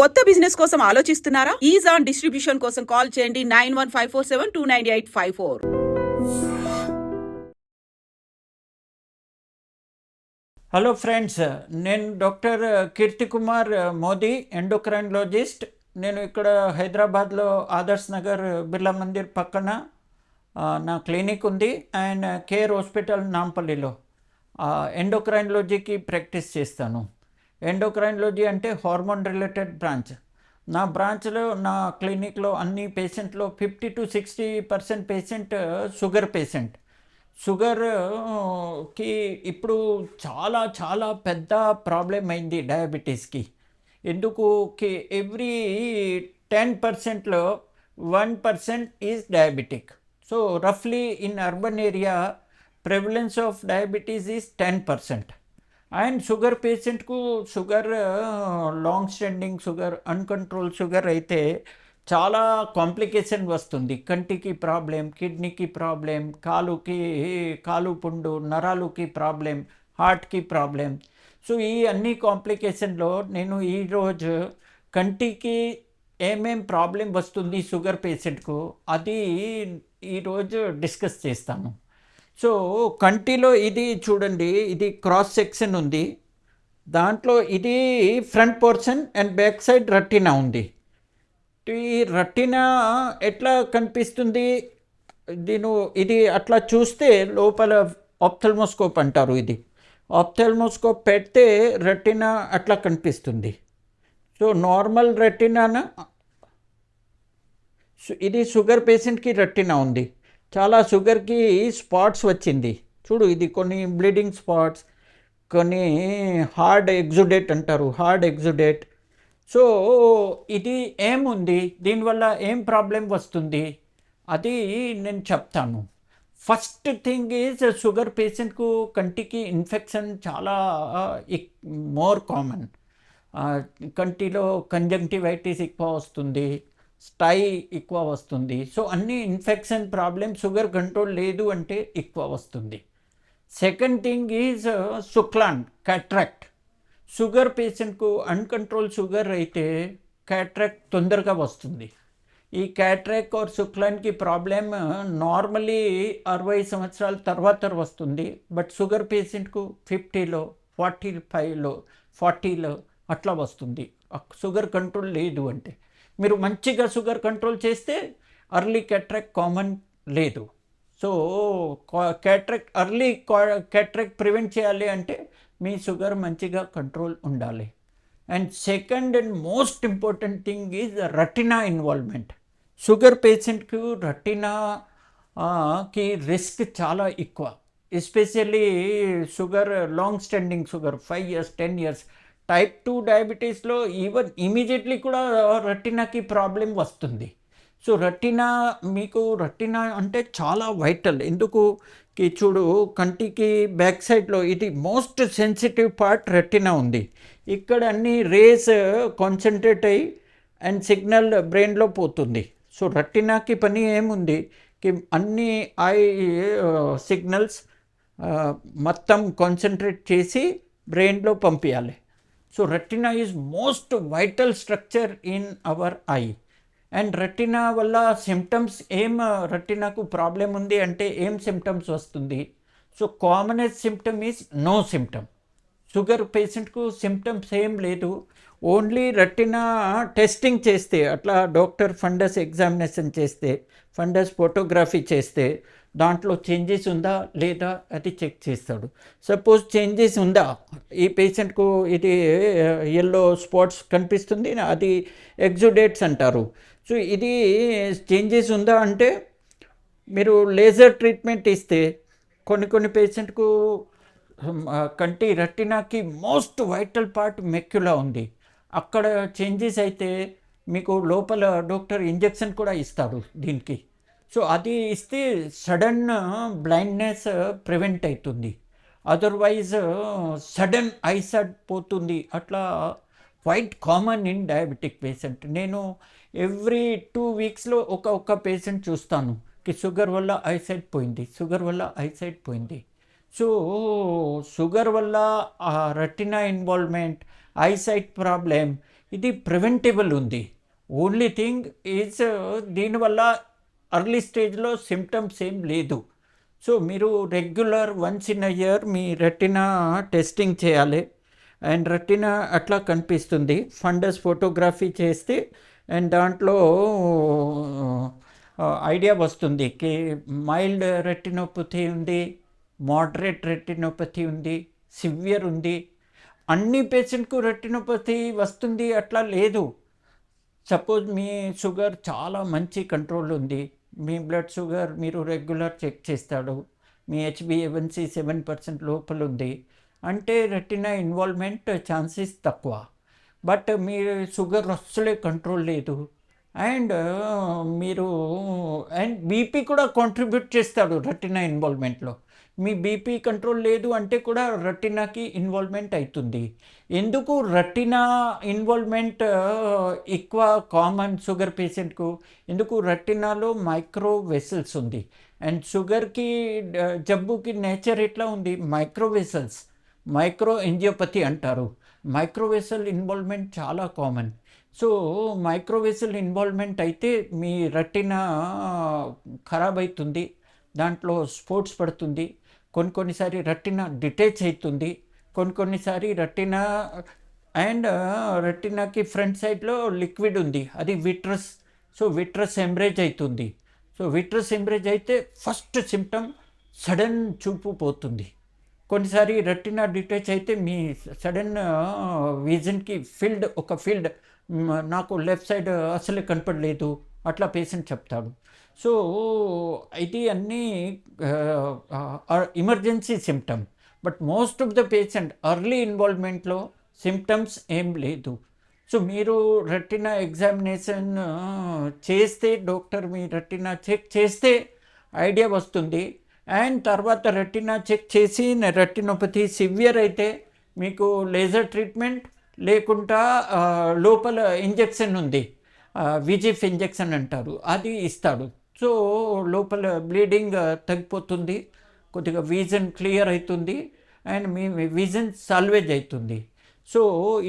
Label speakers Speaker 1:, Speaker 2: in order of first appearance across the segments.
Speaker 1: కొత్త బిజినెస్ కోసం ఆలోచిస్తున్నారా? ఈజ్ ఆన్ డిస్ట్రిబ్యూషన్ కోసం కాల్ చేయండి nine one five four seven two nine eight five four.
Speaker 2: Hello friends నేను డాక్టర్ కీర్తి కుమార్ మోదీ ఎండోక్రైన్లోజిస్ట్ నేను ఇక్కడ హైదరాబాద్లో ఆదర్శ్ నగర్ బిర్లా మందిర్ పక్కన నా క్లినిక్ ఉంది అండ్ కేర్ హాస్పిటల్ నాంపల్లిలో. ఎండోక్రైనాలజీకి ప్రాక్టీస్ చేస్తాను. ఎండోక్రైనాలజీ అంటే హార్మోన్ రిలేటెడ్ బ్రాంచ్ నా బ్రాంచ్లో నా క్లినిక్లో అన్ని పేషెంట్లో fifty to sixty percent patient sugar patient షుగర్కి ఇప్పుడు చాలా చాలా పెద్ద ప్రాబ్లం అయింది డయాబెటీస్కి ఎందుకు కి ఎవ్రీ టెన్ పర్సెంట్లో one percent is diabetic so రఫ్లీ in urban area prevalence of diabetes is ten percent and sugar పేషెంట్కు sugar long standing sugar uncontrol sugar అయితే చాలా కాంప్లికేషన్ వస్తుంది. కంటికి ప్రాబ్లం కిడ్నీకి ప్రాబ్లం కాలుకి కాలు పుండు నరాలుకి ప్రాబ్లం హార్ట్కి ప్రాబ్లం సో ఈ అన్ని కాంప్లికేషన్లో నేను ఈరోజు కంటికి ఏమేం ప్రాబ్లం వస్తుంది షుగర్ పేషెంట్కు అది ఈరోజు డిస్కస్ చేస్తాను. సో కంటిలో ఇది చూడండి ఇది క్రాస్ సెక్షన్ ఉంది. దాంట్లో ఇది front portion and back side retina ఉంది. ఈ రట్టినా ఎట్లా కనిపిస్తుంది? దీని ఇది అట్లా చూస్తే లోపల ఆప్థల్మోస్కోప్ అంటారు ఇది. ఆప్థల్మోస్కోప్ పెడితే రెటినా అట్లా కనిపిస్తుంది. సో నార్మల్ రెటినాన ఇది షుగర్ పేషెంట్కి రెటినా ఉంది. చాలా షుగర్కి స్పాట్స్ వచ్చింది. చూడు ఇది కొన్ని బ్లీడింగ్ స్పాట్స్ కొన్ని హార్డ్ ఎగ్జుడేట్ అంటారు హార్డ్ ఎగ్జుడేట్. సో ఇది ఏముంది? దీనివల్ల ఏం ప్రాబ్లం వస్తుంది? అది నేను చెప్తాను. ఫస్ట్ థింగ్ ఈజ్ షుగర్ పేషెంట్కు కంటికి ఇన్ఫెక్షన్ చాలా మోర్ కామన్. కంటిలో కంజంక్టివైటిస్ ఎక్కువ వస్తుంది. స్టై ఎక్కువ వస్తుంది. సో అన్ని ఇన్ఫెక్షన్ ప్రాబ్లమ్ షుగర్ కంట్రోల్ లేదు అంటే ఎక్కువ వస్తుంది. సెకండ్ థింగ్ ఈజ్ సుక్లాన్ క్యాట్రాక్ట్ షుగర్ పేషెంట్కు అన్కంట్రోల్ షుగర్ అయితే క్యాట్రాక్ట్ తొందరగా వస్తుంది. ఈ క్యాట్రాక్ ఆర్ శుక్లాన్కి ప్రాబ్లమ్ నార్మలీ అరవై సంవత్సరాల తర్వాత వస్తుంది. బట్ షుగర్ పేషెంట్కు ఫిఫ్టీలో ఫార్టీ ఫైవ్లో ఫార్టీలో అట్లా వస్తుంది. షుగర్ కంట్రోల్ లేదు అంటే. మీరు మంచిగా షుగర్ కంట్రోల్ చేస్తే అర్లీ క్యాట్రాక్ కామన్ లేదు. So cataract early cataract prevent చేయాలి అంటే మీ షుగర్ మంచిగా కంట్రోల్ ఉండాలి. And second and most important thing is retina involvement sugar పేషెంట్కు రటినాకి రిస్క్ చాలా ఎక్కువ. Especially sugar long standing sugar five years ten years type two డయాబెటీస్లో even immediately కూడా రెటినాకి ప్రాబ్లం వస్తుంది. సో రెటినా మీకు రెటినా అంటే చాలా వైటల్. ఎందుకు? కి చూడు కంటికి బ్యాక్ సైడ్లో ఇది మోస్ట్ సెన్సిటివ్ పార్ట్ రెటినా ఉంది. ఇక్కడ అన్ని రేస్ కాన్సన్ట్రేట్ అయ్యి అండ్ సిగ్నల్ బ్రెయిన్లో పోతుంది. సో రెటినాకి పని ఏముంది? కి అన్ని ఐ సిగ్నల్స్ మొత్తం కాన్సన్ట్రేట్ చేసి బ్రెయిన్లో పంపించాలి so retina is most vital structure in our eye and retina వల్ల సిమ్టమ్స్ ఏం uh, రెటినాకు ప్రాబ్లం ఉంది అంటే ఏం సిమ్టమ్స్ వస్తుంది? So commonest symptom is no symptom sugar పేషెంట్కు symptoms ఏం లేదు. ఓన్లీ రెటినా టెస్టింగ్ చేస్తే అట్లా డాక్టర్ ఫండస్ ఎగ్జామినేషన్ చేస్తే ఫండస్ ఫోటోగ్రఫీ చేస్తే దాంట్లో చేంజెస్ ఉందా లేదా అది చెక్ చేస్తాడు. సపోజ్ చేంజెస్ ఉందా? ఈ పేషెంట్కు ఇది ఎల్లో స్పాట్స్ కనిపిస్తుంది అది ఎగ్జుడేట్స్ అంటారు. సో ఇది చేంజెస్ ఉందా అంటే మీరు లేజర్ ట్రీట్మెంట్ ఇస్తే కొన్ని కొన్ని పేషెంట్కు కంటి రెటినాకి మోస్ట్ వైటల్ పార్ట్ మెక్యులా ఉంది. అక్కడ చేంజెస్ అయితే మీకు లోపల డాక్టర్ ఇంజెక్షన్ కూడా ఇస్తాడు దీనికి. సో అది ఇస్తే సడన్ బ్లైండ్నెస్ ప్రివెంట్ అవుతుంది అదర్వైజ్ సడన్ ఐసైట్ పోతుంది. అట్లా quite common in diabetic patient. నేను ఎవ్రీ టూ వీక్స్లో ఒక ఒక పేషెంట్ చూస్తాను. కి షుగర్ వల్ల ఐసైట్ పోయింది షుగర్ వల్ల ఐసైట్ పోయింది. సో షుగర్ వల్ల రెటినా ఇన్వాల్వ్మెంట్ ఐసైట్ ప్రాబ్లెమ్ ఇది ప్రివెంటబుల్ ఉంది. ఓన్లీ థింగ్ ఈజ్ దీనివల్ల అర్లీ స్టేజ్లో సిమ్టమ్స్ ఏం లేదు. సో మీరు regular once in a year me retina testing చేయాలి. అండ్ రెటినా అట్లా కనిపిస్తుంది. ఫండస్ ఫోటోగ్రఫీ చేస్తే అండ్ దాంట్లో ఐడియా వస్తుంది. కి మైల్డ్ రెటినోపతి ఉంది మోడరేట్ రెటినోపతి ఉంది సివియర్ ఉంది. అన్ని పేషెంట్కు రెటినోపతి వస్తుంది అట్లా లేదు. సపోజ్ మీ షుగర్ చాలా మంచి కంట్రోల్ ఉంది. మీ బ్లడ్ షుగర్ మీరు రెగ్యులర్ చెక్ చేస్తాడు. మీ హెచ్బిఎవన్సి సెవెన్ పర్సెంట్ లోపల ఉంది అంటే రెటినా ఇన్వాల్వ్మెంట్ ఛాన్సెస్ తక్కువ. బట్ మీ షుగర్ అస్సలే కంట్రోల్ లేదు. అండ్ మీరు అండ్ బీపీ కూడా కాంట్రిబ్యూట్ చేస్తాడు రెటినా ఇన్వాల్వ్మెంట్లో మీ బీపీ కంట్రోల్ లేదు అంటే కూడా రెటినాకి ఇన్వాల్వ్మెంట్ అవుతుంది ఎందుకు రెటినా ఇన్వాల్వ్మెంట్ ఎక్కువ కామన్ షుగర్ పేషెంట్కు ఎందుకు రెటినాలో మైక్రో వెసల్స్ ఉంది? అండ్ షుగర్కి జబ్బుకి నేచర్ ఎట్లా ఉంది? మైక్రో వెసల్స్ మైక్రో ఎంజియోపతి అంటారు. మైక్రోవేసల్ ఇన్వాల్వ్మెంట్ చాలా కామన్ సో మైక్రోవేసల్ ఇన్వాల్వ్మెంట్ అయితే మీ రెటినా ఖరాబ్ అవుతుంది దాంట్లో స్పోర్ట్స్ పడుతుంది. కొన్ని కొన్నిసారి రట్టిన డిటేచ్ అవుతుంది కొన్ని కొన్నిసారి రట్టిన అండ్ రెటినాకి ఫ్రంట్ సైడ్లో లిక్విడ్ ఉంది అది విట్రస్. సో విట్రస్ ఎంబ్రేజ్ అవుతుంది సో విట్రస్ ఎంబ్రేజ్ అయితే ఫస్ట్ సిమ్టమ్ సడన్ చూపు పోతుంది. కొన్నిసారి రెటినా డిటాచ్ అయితే మీ సడన్ విజన్కి ఫీల్డ్ ఒక ఫీల్డ్ నాకు లెఫ్ట్ సైడ్ అసలే కనపడలేదు అట్లా పేషెంట్ చెప్తాడు. సో ఇది అన్నీ emergency symptom but most of the patient early ఇన్వాల్వ్మెంట్లో symptoms ఏం లేదు. సో మీరు రెట్టినా ఎగ్జామినేషన్ చేస్తే డాక్టర్ మీ రెట్టినా చెక్ చేస్తే ఐడియా వస్తుంది. అండ్ తర్వాత రెట్టినా చెక్ చేసి రెట్టినోపతి సివియర్ అయితే మీకు లేజర్ ట్రీట్మెంట్ లేకుండా లోపల ఇంజెక్షన్ ఉంది. విజిఫ్ ఇంజెక్షన్ అంటారు. అది ఇస్తాడు. సో లోపల బ్లీడింగ్ uh, తగ్గిపోతుంది. కొద్దిగా విజన్ క్లియర్ అవుతుంది అండ్ మీ విజన్ సాల్వేజ్ అవుతుంది సో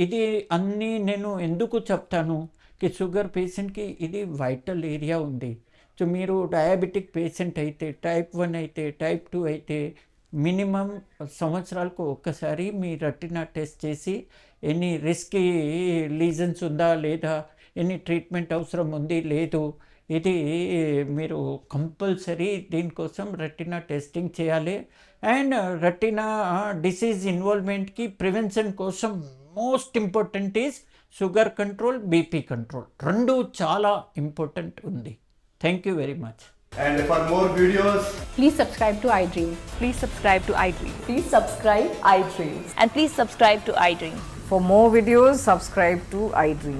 Speaker 2: ఇది అన్నీ నేను ఎందుకు చెప్తాను? కి షుగర్ పేషెంట్కి ఇది వైటల్ ఏరియా ఉంది. సో మీరు డయాబెటిక్ పేషెంట్ అయితే టైప్ వన్ అయితే టైప్ టూ అయితే మినిమం సంవత్సరాలకు ఒక్కసారి మీ రెటినా టెస్ట్ చేసి ఎన్ని రిస్కీ లీజన్స్ ఉందా లేదా ఎన్ని ట్రీట్మెంట్ అవసరం ఉంది లేదు ఇది మీరు కంపల్సరీ దీనికోసం రెటినా టెస్టింగ్ చేయాలి అండ్ రెటినా డిసీజ్ ఇన్వాల్వ్మెంట్కి ప్రివెన్షన్ కోసం most important is sugar control BP control రెండు చాలా ఇంపార్టెంట్ ఉంది thank you very much
Speaker 3: And for more videos,
Speaker 4: Please subscribe to iDream.
Speaker 5: Please subscribe to iDream.
Speaker 6: Please subscribe iDreams.
Speaker 5: And please subscribe to iDream.
Speaker 6: For more videos, subscribe to iDream.